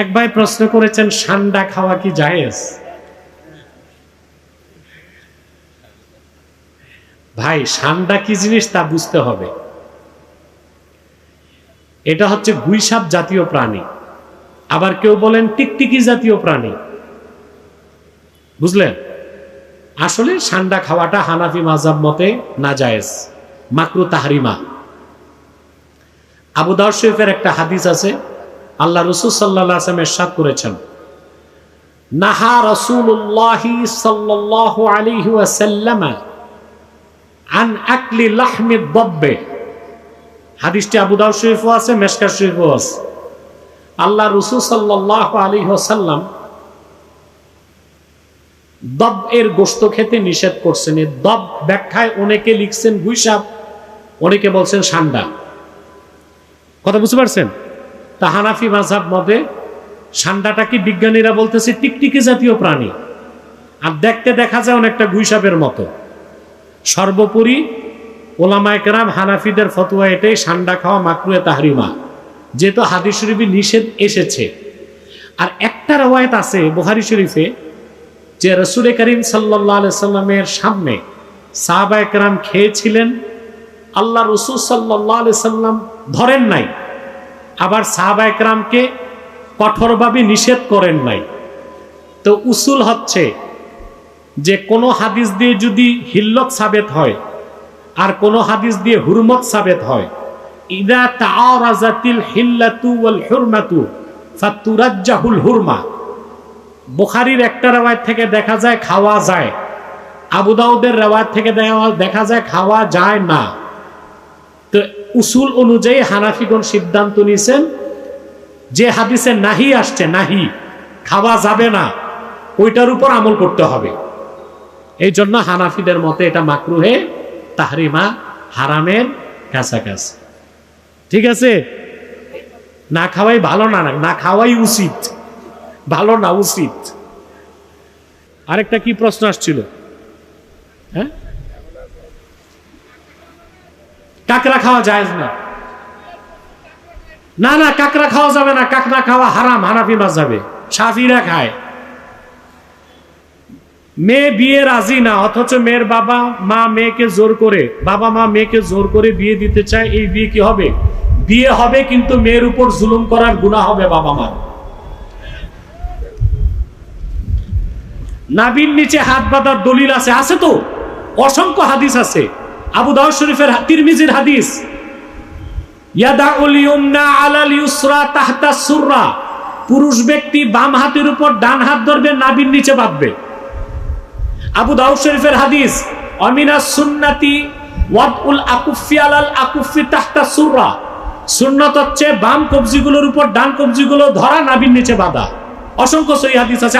এক ভাই প্রশ্ন করেছেন, সান্ডা খাওয়া কি জায়েজ? ভাই, সান্ডা কি জিনিস তা বুঝতে হবে। এটা হচ্ছে গুইসাপ জাতীয় প্রাণী। আবার কেউ বলেন, টিকটিকি জাতীয় প্রাণী। বুঝলেন? আসলে সান্ডা খাওয়াটা হানাফি মাজাব মতে না জায়েজ, মাকরু তাহারিমা। আবু দাউদ শরীফের একটা হাদিস আছে আল্লাহ রসুল সাল্লাহ আসলাম এরশাদ করেছেন। নাহা রসুল্লাহি আলাইহি ওয়াসাল্লাম আন হাদিসটি আবু দাউদ শরীফও আছে শরীফও আছে। আল্লাহ রসুল সাল্লাল্লাহু আলাইহি ওয়াসাল্লাম দব এর গোস্ত খেতে নিষেধ করছেন। দব ব্যাখ্যায় অনেকে লিখছেন গুইসাপ অনেকে বলছেন সান্ডা। কথা বুঝতে পারছেন? তা হানাফি মাঝাব মতে সান্ডাটাকে বিজ্ঞানীরা বলতেছে টিকটিকি জাতীয় প্রাণী? আর দেখতে দেখা যায় অনেকটা গুইসাপের মতো। সর্বোপরি ওলামায়কেরাম হানাফিদের ফতুয়া এটাই, সান্ডা খাওয়া মাকরুয়ে তাহরিমা, যেহেতু হাদিস শরীফে নিষেধ এসেছে। আর একটা রওয়ায়ত আছে বুহারি শরীফে, যে রসুল করিম সাল্লাহ সাল্লামের সামনে সাহাবা একরাম খেয়েছিলেন, আল্লাহ রসুল সাল্লাহ সাল্লাম ধরেন নাই। আবার সাহাবা একরামকে কঠোরভাবে নিষেধ করেন নাই। তো উসুল হচ্ছে যে কোনো হাদিস দিয়ে যদি হিল্লত সাবেত হয় আর কোনো হাদিস দিয়ে হুরমত সাবেত হয়, ইদা তাআরাজাতিল হিল্লাতু ওয়াল হুরমাতু ফাতুরাজ্জাহুল হুরমা। বুখারীর একটা রেওয়ায়ত থেকে দেখা যায় খাওয়া যায়, আবু দাউদের রেওয়ায়ত থেকে দেখা যায় খাওয়া যায় না। তো উসুল অনুযায়ী হানাফিগণ সিদ্ধান্ত নিয়েছেন যে হাদিসে নাহি আসছে, নাহি, খাওয়া যাবে না, ওইটার উপর আমল করতে হবে। এই জন্য হানাফিদের মতে এটা মাকরুহে, তাহরিমা, হারামের কাছাকাছি। ঠিক আছে? না খাওয়াই ভালো না না খাওয়াই উচিত, ভালো না উচিত। আরেকটা কি প্রশ্ন আসছিল? হ্যাঁ? কাকড়া খাওয়া যায় না। না না, কাকড়া খাওয়া যাবে না, কাকড়া খাওয়া হারাম, হানাফি মাছ যাবে সাফিরা খায়। মেয়ে বিয়ে রাজি না, অথচ মেয়ের বাবা মা মেয়েকে জোর করে, বাবা মা মেয়েকে জোর করে বিয়ে দিতে চায়, এই বিয়ে কি হবে? বিয়ে হবে কিন্তু মেয়ের উপর জুলুম করার গুণা হবে বাবা মা নাবির নিচে হাত বাঁধার দলিল আছে আছে তো? অসংখ্য হাদিস আছে। আবু দাউদ শরীফের তিরমিজির হাদিস পুরুষ ব্যক্তি বাম হাতের উপর ডান হাত ধরবে, নাবির নিচে বাঁধবে। আবু দাউদ শরীফের হাদিস, অমিনা সুন্নাতি বাম কবজিগুলোর উপর ডান কবজিগুলো ধরা, নাবির নিচে বাঁধা। অসংখ্য হাদিস আছে।